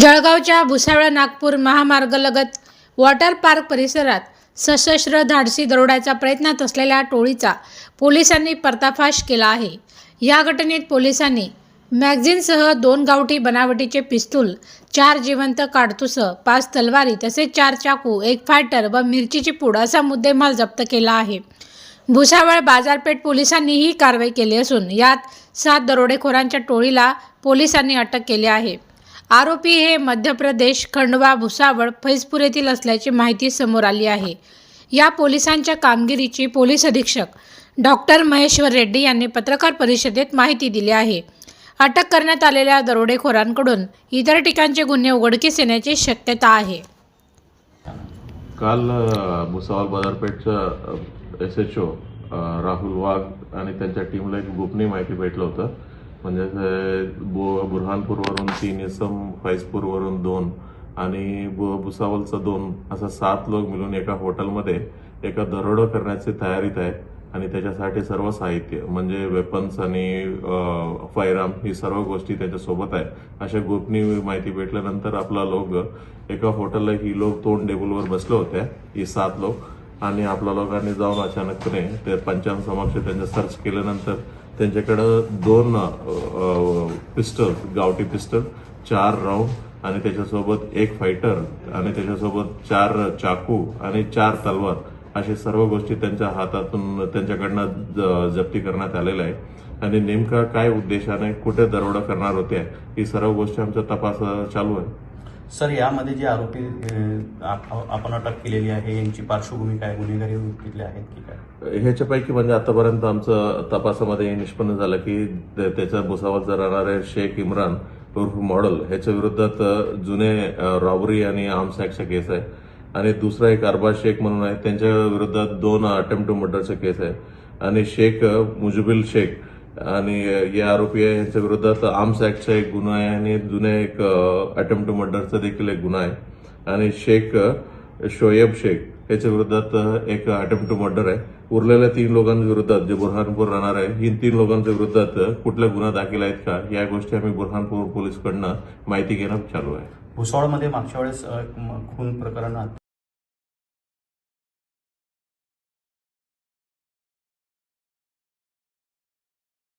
जळगावच्या भुसावळ नागपूर महामार्गलगत water park परिसरात सशस्त्र धाडसी दरोड्याचा प्रयत्नात असलेल्या टोळीचा पोलिसांनी पर्दाफाश केला आहे. या घटनेत पोलिसांनी मॅगझिनसह दोन गावठी बनावटीचे पिस्तूल चार जिवंत काडतुसं पाच तलवारी तसेच चार चाकू एक फायटर व मिरचीची पूड असा मुद्देमाल जप्त केला आहे. भुसावळ बाजारपेठ पोलिसांनी ही कारवाई केली असून यात सात दरोडेखोरांच्या टोळीला पोलिसांनी अटक केली आहे. आरोपी हे मध्य प्रदेश खंडवा भुसावळ फैजपूर येथील असल्याची माहिती समोर आली आहे. या पोलिसांच्या कामगिरीची पोलीस अधीक्षक डॉक्टर महेश्वर रेड्डी यांनी पत्रकार परिषदेत माहिती दिली आहे. अटक करण्यात आलेल्या दरोडेखोरांकडून इतर ठिकाणचे गुन्हे उघडकीस येण्याची शक्यता आहे. काल Bhusawal बाजारपेठच्या S H O Rahul Wagh आणि त्यांच्या टीमला एक गोपनीय माहिती भेटलं होतं. म्हणजे बु बुरहानपूरवरून तीन इसम फैजपूरवरून दोन आणि बु दोन असं सात लोक मिळून एका हॉटेलमध्ये एका दरोडा करण्याची तयारीत आहे आणि त्याच्यासाठी सर्व साहित्य म्हणजे वेपन्स आणि फायराम ही सर्व गोष्टी त्याच्यासोबत आहे. अशा गोपनीय माहिती भेटल्यानंतर आपला लोक एका हॉटेलला ही लोक तोंड टेबलवर बसले होते ही सात लोक. आणि आपल्या लोकांनी जाऊन अचानकपणे ते पंचांसमक्ष त्यांचं सर्च केल्यानंतर त्यांच्याकडं दोन पिस्टल गावठी पिस्टल चार राऊंड आणि त्याच्यासोबत एक फायटर आणि त्याच्यासोबत चार चाकू आणि चार तलवार अशा सर्व गोष्टी त्यांच्या हातातून त्यांच्याकडनं ज- जप्ती करण्यात आलेल्या आहे. आणि नेमका काय उद्देशाने कुठे दरोडा करणार होत्या ही सर्व गोष्टी आमचा तपास चालू आहे सर यामध्ये जे आरोपी आप- आपण अटक केलेली आहे यांची पार्श्वभूमी काय गुन्हेगारी वृत्तीतले आहेत की काय? ह्याच्यापैकी म्हणजे आतापर्यंत आमचं तपासामध्ये निष्पन्न झालं की ते- त्याच्या भुसावळचा राहणारे शेख इम्रान उर्फ मॉडल ह्याच्या विरोधात जुने रॉबरी आणि आर्म्स ऍक्टचा केस आहे. आणि दुसरा एक अरबाज शेख म्हणून आहे त्यांच्या विरोधात दोन अटेम्प्ट टू मर्डरचा केस आहे. आणि शेख मुजबिल शेख आणि या हे आरोपी आहे यांच्या विरोधात आर्म्स ऍक्टचा एक गुन्हा आहे आणि जुन्या एक अटेम्प्ट टू मर्डरचा देखील एक गुन्हा आहे. आणि शेख शोएब शेख याच्या विरोधात एक अटेम्प्ट टू मर्डर आहे. उरलेल्या तीन लोकांच्या विरोधात जे बुरहानपूर राहणार आहे ही तीन लोकांच्या विरोधात कुठल्या गुन्हा दाखल आहेत का या गोष्टी आम्ही बुरहानपूर पोलीसकडनं माहिती घेणं चालू आहे. भुसावळमध्ये मागच्या वेळेस खून प्रकरणात